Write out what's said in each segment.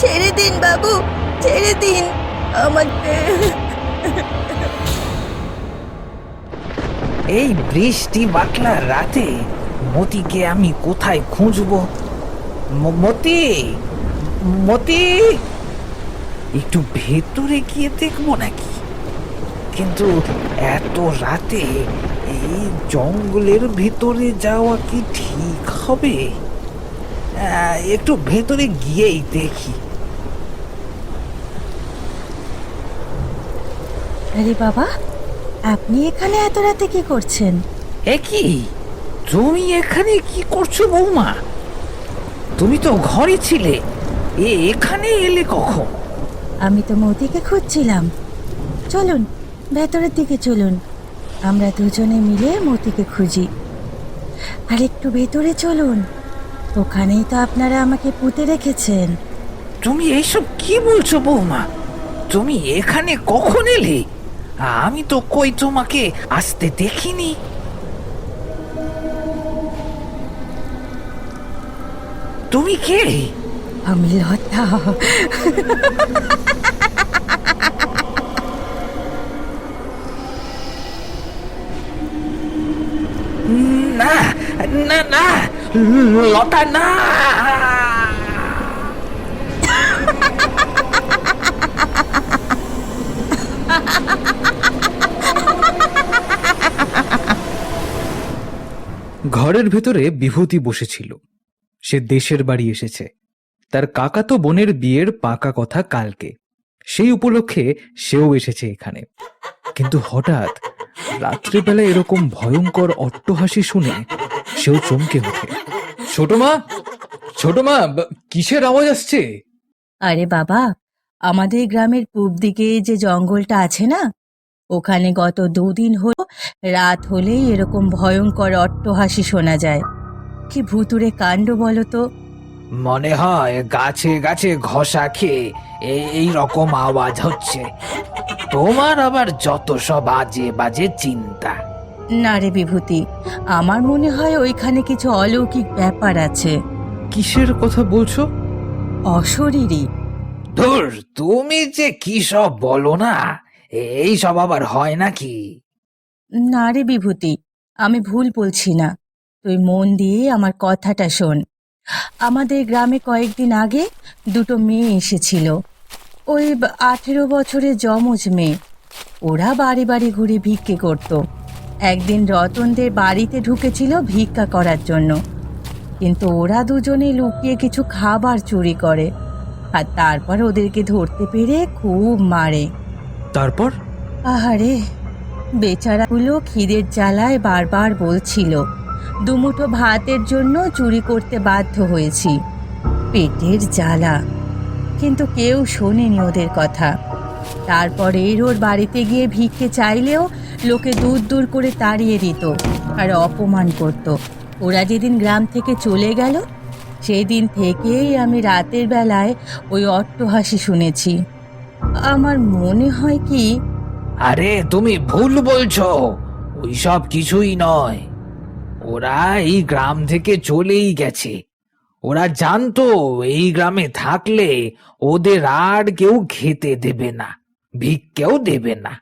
ছেড়ে দিন, বাবু, ছেড়ে দিন। আমাকে এই বৃষ্টি বাটলা রাতে মতিকে আমি কোথায় খুঁজবো? মতি! মতি! একটু ভেতরে গিয়ে দেখব নাকি? কিন্তু এত রাতে এই জঙ্গলের ভেতরে যাওয়া কি ঠিক হবে? একটু ভেতরে গিয়েই দেখি। আরে বাবা আপনি এখানে এত রাতে কি করছেন? এ কি? তুমি এখানে কি করছ বৌমা? তুমি তো ঘরে ছিলে এ এখানে এলে কখন? আমি তো মতিকে খুঁজছিলাম। চলুন ভেতরের দিকে চলুন। আমরা দুজনে মিলে মতিকে খুঁজি। আর একটু ভেতরে চলুন। ওখানেই তো আপনারা আমাকে পুঁতে রেখেছেন। তুমি এইসব কি বলছো বৌমা? তুমি এখানে কখন এলে? আমি তো কই তোমাকে আসতে দেখিনি। তুমি কে আমি লতা না না না লতা না। ঘরের ভেতরে বিভূতি বসেছিল। সে দেশের বাড়ি এসেছে। তার কাকাতো বোনের বিয়ের পাকা কথা কালকে। সেই উপলক্ষে সেও এসেছে এখানে। কিন্তু হঠাৎ রাত্রিবেলা এরকম ভয়ঙ্কর অট্টহাসি শুনে সেও চমকে ওঠে। ছোট মা! ছোট মা! কিসের আওয়াজ আসছে? আরে বাবা, আমাদের গ্রামের পূব দিকে যে জঙ্গলটা আছে না ওখানে গত দুদিন হলো রাত হলেই এরকম ভয়ঙ্কর অট্টহাসি শোনা যায়। কি ভুতুরে কাণ্ড বলো তো। মনে হয় গাছে গাছে ঘষা খেয়ে এই এই রকম আওয়াজ হচ্ছে। তোমার আবার যত সব বাজে বাজে চিন্তা। না রে বিভূতি আমার মনে হয় ওইখানে কিছু অলৌকিক ব্যাপার আছে। কিসের কথা বলছো? অশরীরী। ধুর তুমি যে কি সব বলো না। এই সব আবার হয় নাকি? না রে বিভূতি, আমি ভুল বলছি না। তুই মন দিয়ে আমার কথাটা শোন। আমাদের গ্রামে কয়েকদিন আগে দুটো মেয়ে এসেছিল। ওই আঠেরো বছরের যমজ মেয়ে। ওরা বাড়ি বাড়ি ঘুরে ভিক্ষে করত। একদিন রতনদের বাড়িতে ঢুকেছিল ভিক্ষা করার জন্য। কিন্তু ওরা দুজনে লুকিয়ে কিছু খাবার চুরি করে। আর তারপর ওদেরকে ধরতে পেরে খুব মারে। তারপর? আহারে, বেচারাগুলো খিদের জ্বালায় বারবার বলছিল, দুমুঠো ভাতের জন্য চুরি করতে বাধ্য হয়েছি, পেটের জ্বালা। কিন্তু কেউ শোনেনি ওদের কথা। তারপর ওর বাড়িতে গিয়ে ভিক্ষে চাইলেও লোকে দূর দূর করে তাড়িয়ে দিত আর অপমান করত। ওরা যেদিন গ্রাম থেকে চলে গেল সেই দিন থেকেই আমি রাতের বেলায় ওই অট্টহাসি শুনেছি। আমার মনে হয় কি? আরে, তুমি ভুল বলছো। ওই সব কিছুই নয়। ওরা এই গ্রাম থেকে চলেই গেছে। ওরা জানতো এই গ্রামে থাকলে ওদের আর কেউ খেতে দেবে না, ভিক্ষেও দেবে না।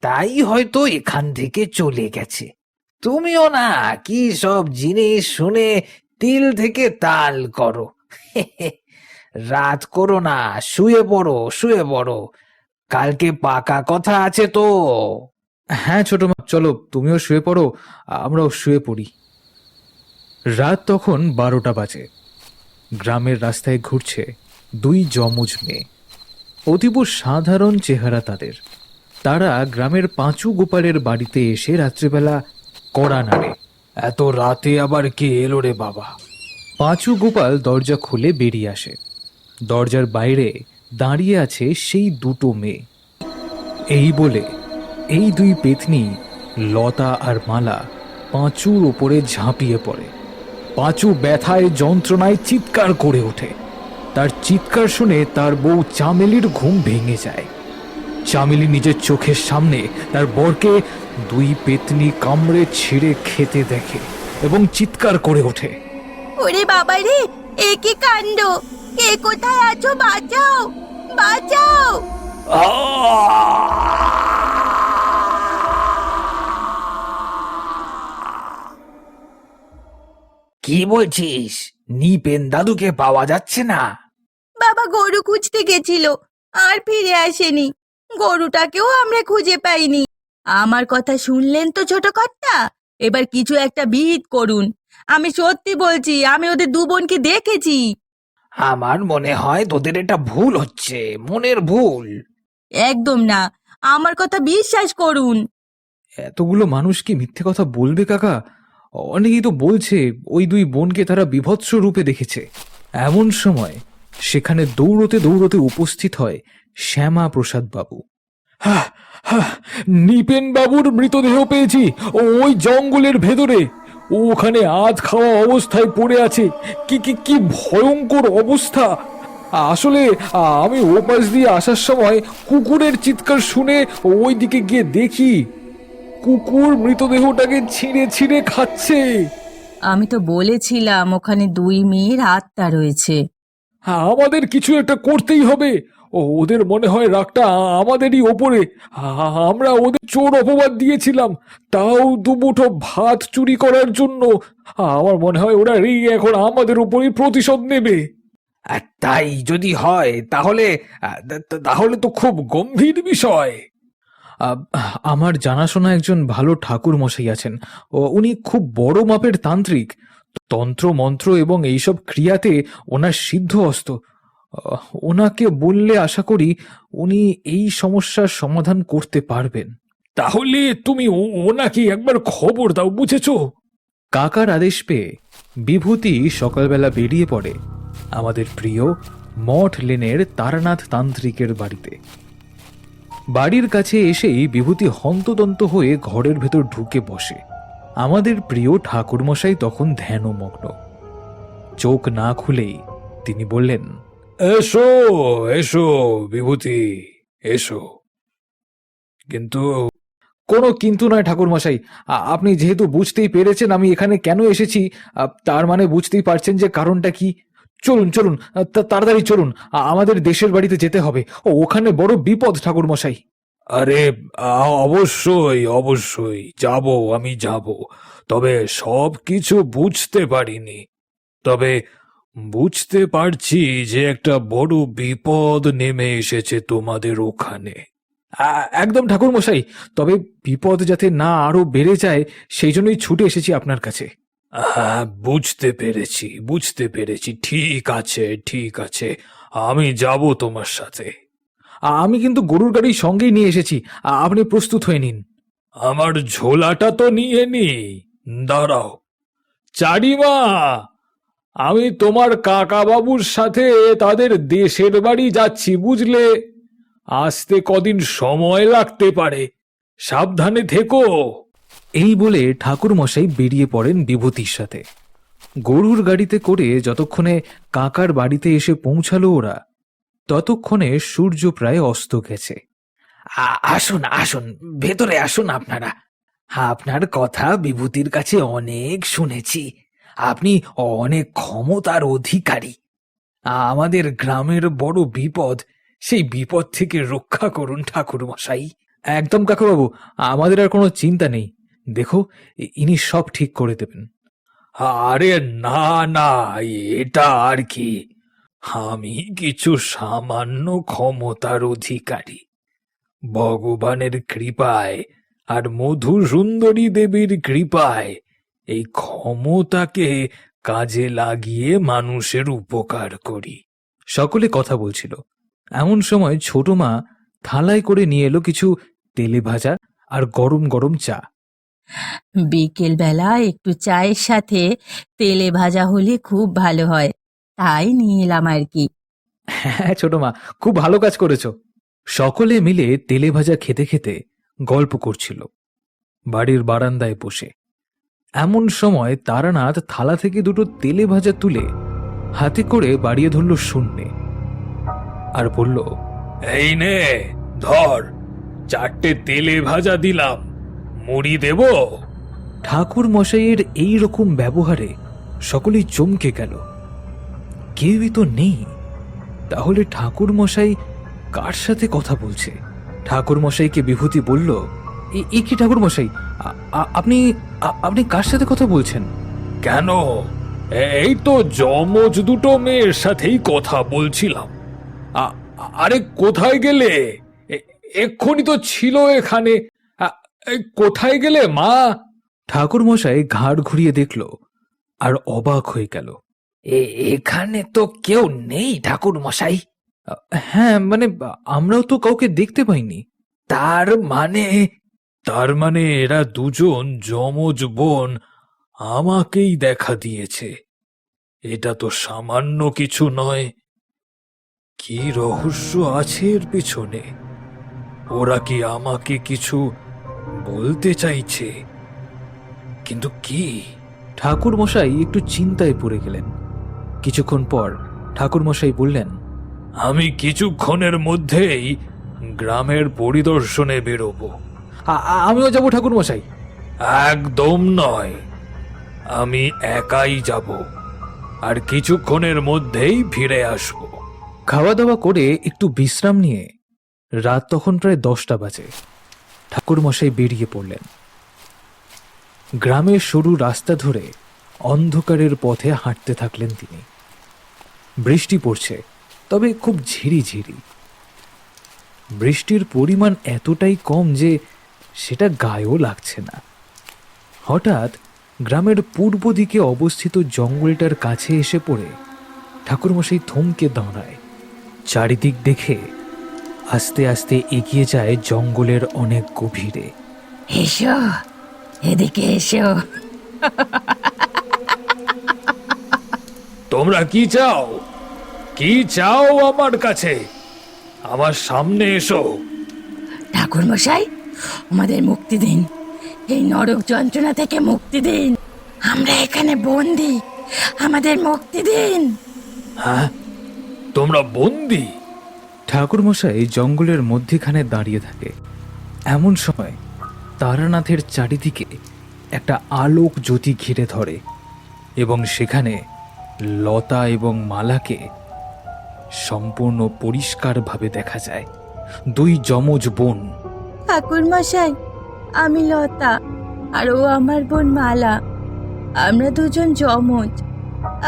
তাই হয়তো এখান থেকে চলে গেছে। তুমিও না কি সব জিনিস শুনে তিল থেকে তাল করো। রাত করো না, শুয়ে পড়ো শুয়ে পড়ো। কালকে পাকা কথা আছে তো। হ্যাঁ ছোট মা, চলো, তুমিও শুয়ে পড়ো, আমরাও শুয়ে পড়ি। রাত তখন বারোটা বাজে। গ্রামের রাস্তায় ঘুরছে দুই যমজ মেয়ে। অতীব সাধারণ চেহারা তাদের। তারা গ্রামের পাঁচু গোপালের বাড়িতে এসে রাত্রিবেলা কড়া নাড়ে। এত রাতে আবার কে এলো রে বাবা? পাঁচু গোপাল দরজা খুলে বেরিয়ে আসে। দরজার বাইরে দাঁড়িয়ে আছে সেই দুটো মেয়ে। এই বলে এই দুই পেতনি, লতা আর মালা, পাঁচুর ওপরে ঝাঁপিয়ে পড়ে। পাঁচু ব্যথায়, যন্ত্রণায় চিৎকার করে ওঠে। তার চিৎকার শুনে তার বউ চামেলির ঘুম ভেঙে যায়। চামেলি নিজের চোখের সামনে তার বরকে দুই পেতনি কামড়ে ছিঁড়ে খেতে দেখে এবং চিৎকার করে ওঠে। ওরে বাবা রে এ কি কাণ্ড? কে কোথায় আছো? বাঁচাও! বাঁচাও! কি বলছিস? নিপেন দাদুকে পাওয়া যাচ্ছে না। বাবা গরু খুঁজতে গেছিল আর ফিরে আসেনি। গরুটাকেও আমরা খুঁজে পাইনি। আমার কথা শুনলেন তো ছোট কর্তা এবার কিছু একটা বিহিত করুন। আমি সত্যি বলছি আমি ওদের দু বোনকে দেখেছি। আমার মনে হয় তোদের এটা ভুল হচ্ছে মনের ভুল। একদম না আমার কথা বিশ্বাস করুন। এতগুলো মানুষ কি মিথ্যে কথা বলবে কাকা? অনেকেই তো বলছে ওই দুই বোনকে তারা বিভৎস রূপে দেখেছে। এমন সময় সেখানে দৌড়তে দৌড়তে উপস্থিত হয় শ্যামা প্রসাদ বাবু নিপেন বাবুর মৃতদেহ পেয়েছি ওই জঙ্গলের ভেতরে। ও ওখানে আজ খাওয়া অবস্থায় পড়ে আছে। কি কি কি ভয়ঙ্কর অবস্থা। আসলে আমি ওপাশ দিয়ে আসার সময় কুকুরের চিৎকার শুনে ওই দিকে গিয়ে দেখি কুকুর মৃতদেহটাকে ছিঁড়ে ছিঁড়ে খাচ্ছে। আমি তো বলেছিলাম ওখানে দুই মেয়ের আত্মা রয়েছে। আমাদের কিছু একটা করতেই হবে। ও ওদের মনে হয় রাগটা আমাদেরই ওপরে। আমরা ওদের চোর অপবাদ দিয়েছিলাম। তাও দুমুঠো ভাত চুরি করার জন্য। আমার মনে হয় ওরা রেগে এখন আমাদের উপরই প্রতিশোধ নেবে। তাই যদি হয় তাহলে তাহলে তো খুব গম্ভীর বিষয়। আমার জানাশোনা একজন ভালো ঠাকুর মশাই আছেন। ও উনি খুব বড় মাপের তান্ত্রিক। তন্ত্র মন্ত্র এবং এইসব ক্রিয়াতে ওনার সিদ্ধ হস্ত আহ, ওনাকে বললে আশা করি উনি এই সমস্যার সমাধান করতে পারবেন। তাহলে তুমি ওনাকে একবার খবর দাও বুঝেছ? কাকার আদেশ পেয়ে বিভূতি সকালবেলা বেরিয়ে পড়ে আমাদের প্রিয় মঠ লেনের তারানাথ তান্ত্রিকের বাড়িতে। বাড়ির কাছে এসেই বিভূতি হন্তদন্ত হয়ে ঘরের ভেতর ঢুকে বসে। আমাদের প্রিয় ঠাকুরমশাই তখন ধ্যানমগ্ন। চোখ না খুলেই তিনি বললেন এসো এসো, বিভূতি, এসো। কিন্তু কোনো কিন্তু নয় ঠাকুরমশাই আপনি যেহেতু বুঝতেই পেরেছেন আমি এখানে কেন এসেছি তার মানে বুঝতেই পারছেন যে কারণটা কি। চলুন চলুন তাড়াতাড়ি চলুন আমাদের দেশের বাড়িতে যেতে হবে। ওখানে বড় বিপদ ঠাকুরমশাই। আরে অবশ্যই অবশ্যই, যাব, আমি যাব। তবে সব কিছু বুঝতে পারিনি। তবে বুঝতে পারছি যে একটা বড় বিপদ নেমে এসেছে তোমাদের ওখানে। একদম ঠাকুর মশাই তবে বিপদ যাতে না আরও বেড়ে যায় সেই জন্যই ছুটে এসেছি আপনার কাছে। হ্যাঁ বুঝতে পেরেছি বুঝতে পেরেছি। ঠিক আছে ঠিক আছে। আমি যাব তোমার সাথে। আমি কিন্তু গরুর গাড়ি সঙ্গেই নিয়ে এসেছি। আপনি প্রস্তুত হয়ে নিন। আমার ঝোলাটা তো নিয়ে নি দাঁড়াও। চারিমা! আমি তোমার কাকাবাবুর সাথে তাদের দেশের বাড়ি যাচ্ছি, বুঝলে? আসতে কদিন সময় লাগতে পারে। সাবধানে থেকো। এই বলে ঠাকুর মশাই বেরিয়ে পড়েন বিভূতির সাথে। গরুর গাড়িতে করে যতক্ষণে কাকার বাড়িতে এসে পৌঁছালো ওরা, ততক্ষণে সূর্য প্রায় অস্ত গেছে। আসুন আসুন, ভেতরে আসুন আপনারা। আপনার কথা বিভূতির কাছে অনেক শুনেছি। আপনি অনেক ক্ষমতার অধিকারী। আমাদের গ্রামের বড় বিপদ, সেই বিপদ থেকে রক্ষা করুন ঠাকুর মশাই একদম কাকাবাবু, আমাদের আর কোনো চিন্তা নেই। দেখো, ইনি সব ঠিক করে দেবেন। আরে না না, এটা আর কি? আমি কিছু সামান্য ক্ষমতার অধিকারী। ভগবানের কৃপায় আর মধু সুন্দরী দেবীর কৃপায় এই ক্ষমতাকে কাজে লাগিয়ে মানুষের উপকার করি। সকলে কথা বলছিল। এমন সময় ছোট মা থালায় করে নিয়ে এলো কিছু তেলে ভাজা আর গরম গরম চা। বিকেল বেলা একটু চায়ের সাথে তেলে ভাজা হলে খুব ভালো হয়। তাই নিয়ে এলাম আর কি। হ্যাঁ ছোট মা খুব ভালো কাজ করেছ। সকলে মিলে তেলে ভাজা খেতে খেতে গল্প করছিল। বাড়ির বারান্দায় বসে। এমন সময় তারানাথ থালা থেকে দুটো তেলে ভাজা তুলে হাতে করে বাড়িয়ে ধরল শূন্যে আর বলল এই নে ধর চারটে তেলে ভাজা দিলাম মুড়ি দেব? ঠাকুর মশাইয়ের এই রকম ব্যবহারে সকলেই চমকে গেল। কেউই তো নেই। তাহলে ঠাকুর মশাই কার সাথে কথা বলছে? ঠাকুর মশাইকে বিভূতি বলল "এ- কি ঠাকুর মশাই? আপনি আপনি কার সাথে কথা বলছেন? কেন? এই তো যমজ দুটো মেয়ের সাথেই কথা বলছিলাম। আরে কোথায় গেলে? এ- এক্ষুনি তো ছিল এখানে। এই কোথায় গেলে মা? ঠাকুর মশাই ঘাড় ঘুরিয়ে দেখল আর অবাক হয়ে গেল। এ- এখানে তো কেউ নেই ঠাকুর মশাই হ্যাঁ মানে আমরাও তো কাউকে দেখতে পাইনি। তার মানে তার মানে এরা দুজন যমজ বোন আমাকেই দেখা দিয়েছে। এটা তো সামান্য কিছু নয়। কি রহস্য আছে এর পিছনে? ওরা কি আমাকে কিছু বলতে চাইছে? কিন্তু কি? ঠাকুর মশাই একটু চিন্তায় পড়ে গেলেন। কিছুক্ষণ পর ঠাকুর মশাই বললেন, আমি কিছুক্ষণের মধ্যেই গ্রামের পরিদর্শনে বেরোবো। "আ- আ- আমিও যাব ঠাকুর মশাই একদম নয়। আমি একাই যাব। আর কিছুক্ষণের মধ্যেই ফিরে আসব। খাওয়া দাওয়া করে একটু বিশ্রাম নিয়ে রাত তখন প্রায় দশটা বাজে। ঠাকুর মশাই বেরিয়ে পড়লেন। গ্রামের সরু রাস্তা ধরে অন্ধকারের পথে হাঁটতে থাকলেন তিনি। বৃষ্টি পড়ছে তবে খুব ঝিরি ঝিরি বৃষ্টির পরিমাণ এতটাই কম যে সেটা গায়েও লাগছে না। হঠাৎ গ্রামের পূর্ব দিকে অবস্থিত জঙ্গলটার কাছে এসে পড়ে ঠাকুরমশাই থমকে দাঁড়ায়। চারিদিক দেখে আস্তে আস্তে এগিয়ে যায় জঙ্গলের অনেক গভীরে। এসো এদিকে এসো। তোমরা কি চাও? কি চাও আমার কাছে? আমার সামনে এসো। ঠাকুর মশাই আমাদের মুক্তি দিন। এই নরক যন্ত্রণা থেকে মুক্তি দিন। আমরা এখানে বন্দি। আমাদের মুক্তি দিন। হ্যাঁ? তোমরা বন্দি? ঠাকুরমশাই জঙ্গলের মধ্যেখানে দাঁড়িয়ে থাকে। এমন সময় তারানাথের চারিদিকে একটা আলোক জ্যোতি ঘিরে ধরে এবং সেখানে লতা এবং মালাকে সম্পূর্ণ পরিষ্কারভাবে দেখা যায়। দুই যমজ বোন ঠাকুর মশাই আমি লতা আর ও আমার বোন মালা। আমরা দুজন যমজ,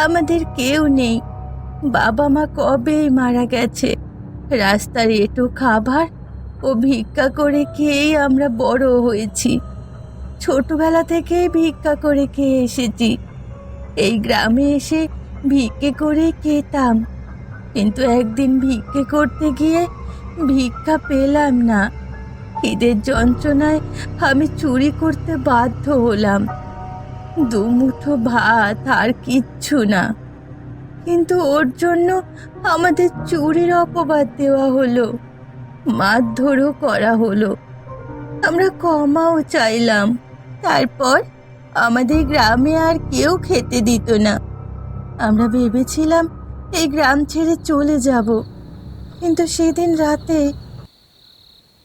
আমাদের কেউ নেই। বাবা মা কবেই মারা গেছে? রাস্তার এটো খাবার ও ভিক্ষা করে খেয়েই আমরা বড় হয়েছি। ছোটবেলা থেকেই ভিক্ষা করে খেয়ে এসেছি। এই গ্রামে এসে ভিক্ষে করে খেতাম। কিন্তু একদিন ভিক্ষে করতে গিয়ে ভিক্ষা পেলাম না। খিদের যন্ত্রণায় আমি চুরি করতে বাধ্য হলাম। দুমুঠো ভাত আর কিচ্ছু না। কিন্তু ওর জন্য আমাদের চুরির অপবাদ দেওয়া হলো, মারধরও করা হলো। আমরা ক্ষমাও চাইলাম। তারপর আমাদের গ্রামে আর কেউ খেতে দিত না। আমরা ভেবেছিলাম এই গ্রাম ছেড়ে চলে যাব। কিন্তু সেদিন রাতে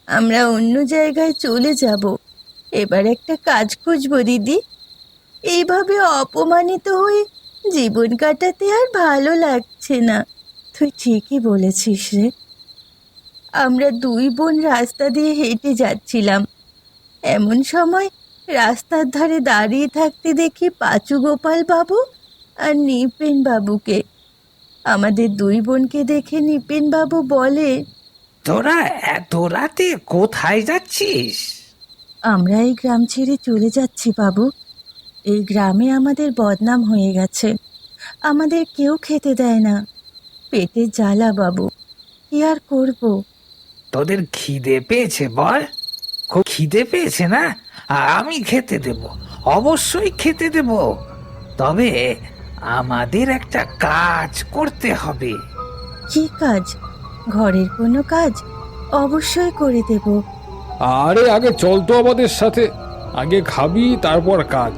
আমরা অন্য জায়গায় চলে যাব। এবার একটা কাজ খুঁজবো, দিদি। এইভাবে অপমানিত হয়ে জীবন কাটাতে আর ভালো লাগছে না। তুই ঠিকই বলেছিস রে। আমরা দুই বোন রাস্তা দিয়ে হেঁটে যাচ্ছিলাম। এমন সময় রাস্তার ধারে দাঁড়িয়ে থাকতে দেখি পাঁচু গোপাল বাবু আর নিপেন বাবুকে। আমাদের দুই বোনকে দেখে নিপেন বাবু বলে তোরা এত রাতে কোথায় যাচ্ছিস? আমরা এই গ্রাম ছেড়ে চলে যাচ্ছি বাবু। এই গ্রামে আমাদের বদনাম হয়ে গেছে। আমাদের কেউ খেতে দেয় না। পেটে জ্বালা বাবু। কি আর করব? তোদের খিদে পেয়েছে বল। খুব খিদে পেয়েছে না? আমি খেতে দেব। অবশ্যই খেতে দেব। তবে আমাদের একটা কাজ করতে হবে। কি কাজ? ঘরের কোনো কাজ অবশ্যই করে দেব। আরে আগে চল তো আমাদের সাথে। আগে খাবি তারপর কাজ।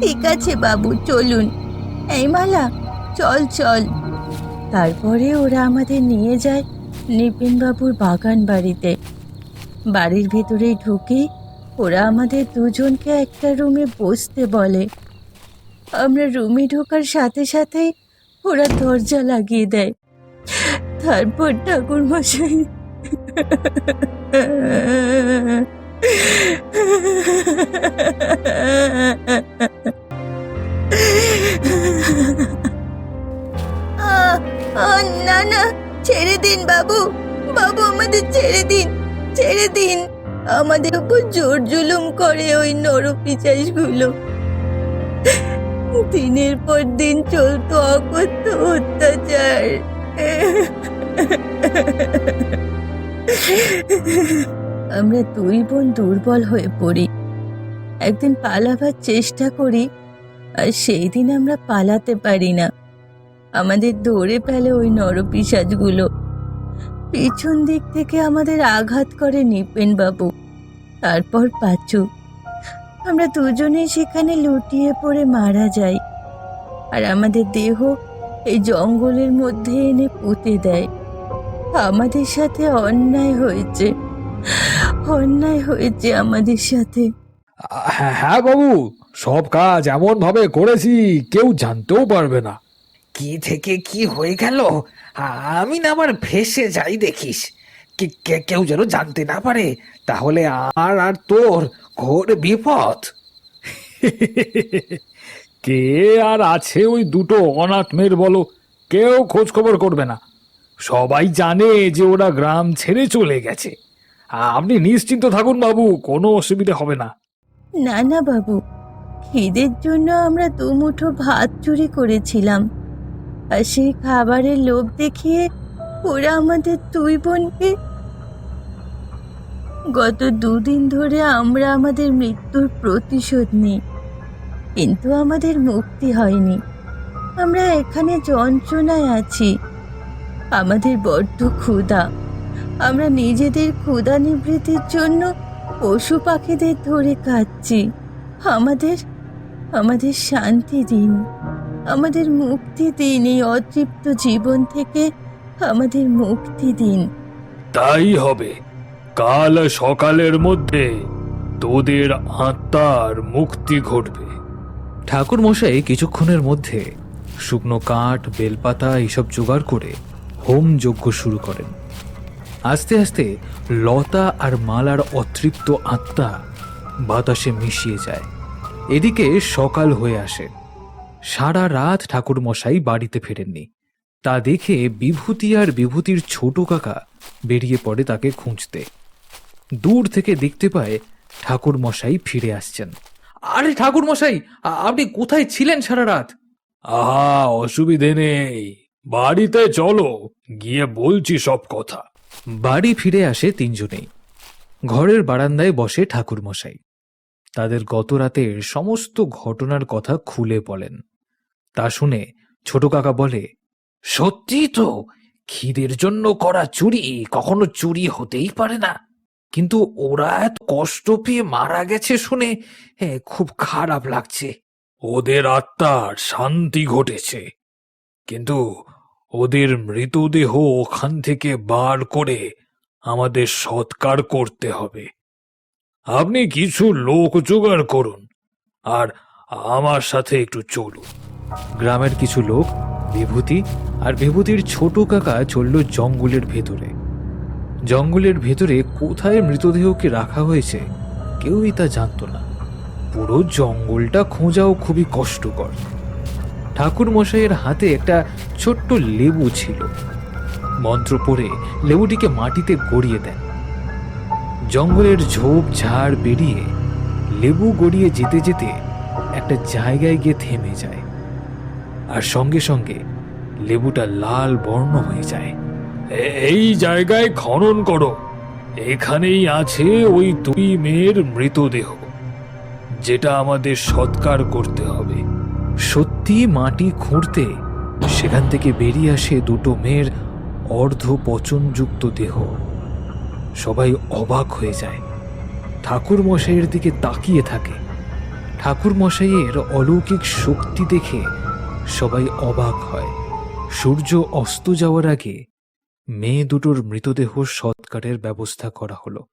ঠিক আছে বাবু চলুন। এই মালা চল চল। তারপরে ওরা আমাদের নিয়ে যায় নিপিন বাবুর বাগান বাড়িতে। বাড়ির ভেতরে ঢুকে ওরা আমাদের দুজনকে একটা রুমে বসতে বলে। আমরা রুমে ঢোকার সাথে সাথেই ওরা দরজা লাগিয়ে দেয়। তারপর ঠাকুর মশাই না না, ছেড়ে দিন বাবু। বাবু, আমাদের ছেড়ে দিন ছেড়ে দিন। আমাদের উপর জোর জুলুম করে ওই নরপিচাসগুলো দিনের পর দিন চলতো অকথ্য অত্যাচার। আমরা দুই বোন দুর্বল হয়ে পড়ি। একদিন পালাবার চেষ্টা করি, আর সেই দিন আমরা পালাতে পারি না। আমাদের ধরে ফেলে ওই নরপিসাজগুলো পিছন দিক থেকে আমাদের আঘাত করে নিপেন বাবু, তারপর পাচু। আমরা দুজনেই সেখানে লুটিয়ে পড়ে মারা যাই, আর আমাদের দেহ এই জঙ্গলের মধ্যে এনে পুঁতে দেয়। আমাদের সাথে অন্যায় হয়েছে। অন্যায় হয়েছে আমাদের সাথে। হ্যাঁ হ্যাঁ বাবু সব কাজ এমন ভাবে করেছি কেউ জানতেও পারবে না। কি থেকে কি হয়ে গেল? আমি না আবার ভেসে যাই দেখিস। কে- কেউ যেন জানতে না পারে তাহলে আর আর তোর ঘোর বিপদ। কে আর আছে ওই দুটো অনাথ মেয়ের বলো? কেউ খোঁজ খবর করবে না। সবাই জানে যে ওরা গ্রাম ছেড়ে চলে গেছে। আপনি নিশ্চিন্ত থাকুন বাবু, কোনো অসুবিধা হবে না। না না বাবু, খিদের জন্য আমরা দু মুঠো ভাত চুরি করেছিলাম। আর সেই খাবারের লোভ দেখিয়ে ওরা আমাদের দুই বোনকে গত দুদিন ধরে আমরা আমাদের মৃত্যুর প্রতিশোধ নিই, কিন্তু আমাদের মুক্তি হয়নি। আমরা এখানে যন্ত্রণায় আছি। আমাদের বড্ড ক্ষুধা। আমরা নিজেদের ক্ষুধা নিবৃত্তির জন্য পশু পাখিদের ধরে কাচ্ছি আমাদের আমাদের শান্তি দিন। আমাদের মুক্তি দিন এই অতৃপ্ত জীবন থেকে। আমাদের মুক্তি দিন। তাই হবে। কাল সকালের মধ্যে তোদের আত্মার মুক্তি ঘটবে। ঠাকুর মশাই কিছুক্ষণের মধ্যে শুকনো কাঠ বেলপাতা এইসব জোগাড় করে হোম যজ্ঞ শুরু করেন। আস্তে আস্তে লতা আর মালার অতৃপ্ত আত্মা বাতাসে মিশিয়ে যায়। এদিকে সকাল হয়ে আসে। সারা রাত ঠাকুর মশাই বাড়িতে ফেরেননি। তা দেখে বিভূতি আর বিভূতির ছোট কাকা বেরিয়ে পড়ে তাকে খুঁজতে। দূর থেকে দেখতে পায় ঠাকুর মশাই ফিরে আসছেন। আরে ঠাকুর মশাই আপনি কোথায় ছিলেন সারা রাত? আহা, অসুবিধে নেই। বাড়িতে চলো গিয়ে বলছি সব কথা। বাড়ি ফিরে আসে তিনজনেই। ঘরের বারান্দায় বসে ঠাকুর মশাই তাদের গত রাতের সমস্ত ঘটনার কথা খুলে বলেন। তা শুনে ছোট কাকা বলে সত্যি তো খিদের জন্য করা চুরি কখনো চুরি হতেই পারে না। কিন্তু ওরা এত কষ্ট পেয়ে মারা গেছে শুনে এ, খুব খারাপ লাগছে। ওদের আত্মার শান্তি ঘটেছে। কিন্তু ওদের মৃতদেহ ওখান থেকে বার করে আমাদের সৎকার করতে হবে। আপনি কিছু লোক জোগাড় করুন আর আমার সাথে একটু চলুন। গ্রামের কিছু লোক, বিভূতি আর বিভূতির ছোট কাকা চলল জঙ্গলের ভেতরে। জঙ্গলের ভেতরে কোথায় মৃতদেহকে রাখা হয়েছে কেউই তা জানতো না। পুরো জঙ্গলটা খোঁজাও খুবই কষ্টকর। ঠাকুর মশাইয়ের হাতে একটা ছোট্ট লেবু ছিল। মন্ত্র পড়ে লেবুটিকে মাটিতে গড়িয়ে দেন। জঙ্গলের ঝোপ ঝাড় বেরিয়ে লেবু গড়িয়ে যেতে যেতে একটা জায়গায় গিয়ে থেমে যায়। আর সঙ্গে সঙ্গে লেবুটা লাল বর্ণ হয়ে যায়। এই জায়গায় খনন করো। এখানেই আছে ওই দুই মেয়ের মৃতদেহ। যেটা আমাদের সৎকার করতে হবে। সত্যি মাটি খুঁড়তে সেখান থেকে বেরিয়ে আসে দুটো মেয়ের অর্ধ পচনযুক্ত দেহ। সবাই অবাক হয়ে যায়। ঠাকুর মশাইয়ের দিকে তাকিয়ে থাকে। ঠাকুর মশাইয়ের অলৌকিক শক্তি দেখে সবাই অবাক হয়। সূর্য অস্ত যাওয়ার আগে মেয়ে দুটোর মৃতদেহ সৎকারের ব্যবস্থা করা হলো।